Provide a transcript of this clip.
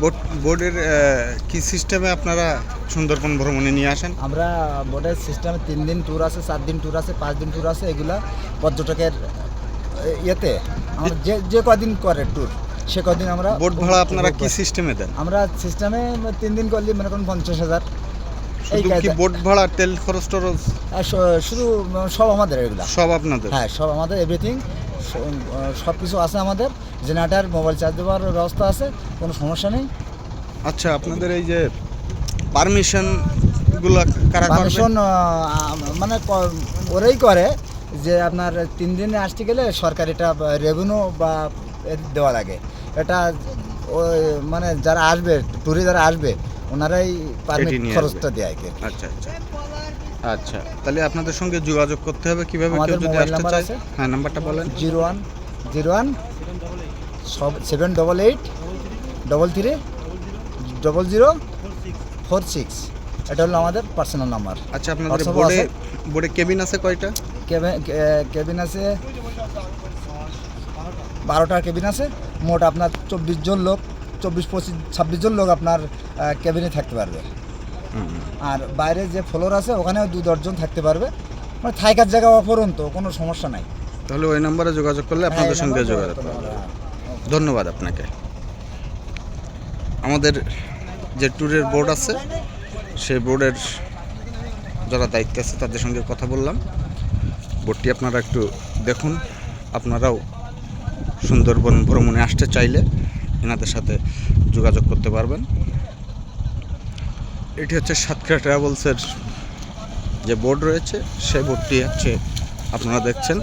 Boat বোর্ডের কি সিস্টেমে আপনারা সুন্দরবন ভ্রমণে নিয়ে আসেন? আমরা বোর্ডের সিস্টেমে তিন দিন ট্যুর আছে চার দিন ট্যুর আছে পাঁচ দিন ট্যুর আছে এগুলা পর্যটকের ইয়েতে। আমরা যে যে কদিন করে ট্যুর সে কদিন আমরা বোট ভাড়া আপনারা কি সিস্টেমে দেন? আমরা সিস্টেমে তিন দিন করলে মনে করুন পঞ্চাশ হাজার। শুধু কি বোট ভাড়া তেল খরচ টরচ? শুধু সব আমাদের এগুলা। সব আপনাদের? হ্যাঁ সব আমাদের এভরিথিং সব কিছু আছে আমাদের। জেনারেটার মোবাইল চার্জ দেওয়ার ব্যবস্থা আছে কোনো সমস্যা নেই। আচ্ছা আপনাদের এই যে পারমিশনগুলো কারা পারমিশন মানে ওরাই করে যে আপনার তিন দিনে আসতে গেলে সরকার এটা রেভিনিউ বা দেওয়া লাগে। এটা মানে যারা আসবে ট্যুরে যারা আসবে ওনারাই পারমিট খরচটা। দেয় আর কি। আচ্ছা আচ্ছা। আচ্ছা তাহলে আপনাদের সঙ্গে যোগাযোগ করতে হবে কীভাবে কেউ যদি আসতে চায়। হ্যাঁ নাম্বারটা বলেন zero one zero one seven double eight double three double zero four six এটা হলো আমাদের পার্সোনাল নাম্বার আচ্ছা আপনাদের বোর্ডে? বোর্ডে কেবিন আছে কয়টা কেবিন আছে বারোটার কেবিন আছে মোট আপনার চব্বিশ জন লোক চব্বিশ পঁচিশ ছাব্বিশ জন লোক আপনার কেবিনে থাকতে পারবে। আর বাইরে যে ফ্লোর আছে ওখানেও দু দশজন থাকতে পারবে। মানে থাকার জায়গা অপরন্ত কোনো সমস্যা নাই। তাহলে ওই নম্বরে যোগাযোগ করলে আপনাদের হ্যাঁ, সঙ্গে যোগাযোগ যোগাযোগ করবে। ধন্যবাদ আপনাকে। আমাদের যে ট্যুরের বোর্ড আছে সেই বোর্ডের যারা দায়িত্বে আছে তাদের সঙ্গে কথা বললাম। বোর্ডটি আপনারা একটু দেখুন। আপনারাও সুন্দরবন ভ্রমণে আসতে চাইলে এনাদের সাথে যোগাযোগ করতে পারবেন। এটি হচ্ছে সাতক্ষীরা ট্রাভেলসের যে বোর্ড রয়েছে সেই বোর্ডটি হচ্ছে আপনারা দেখছেন।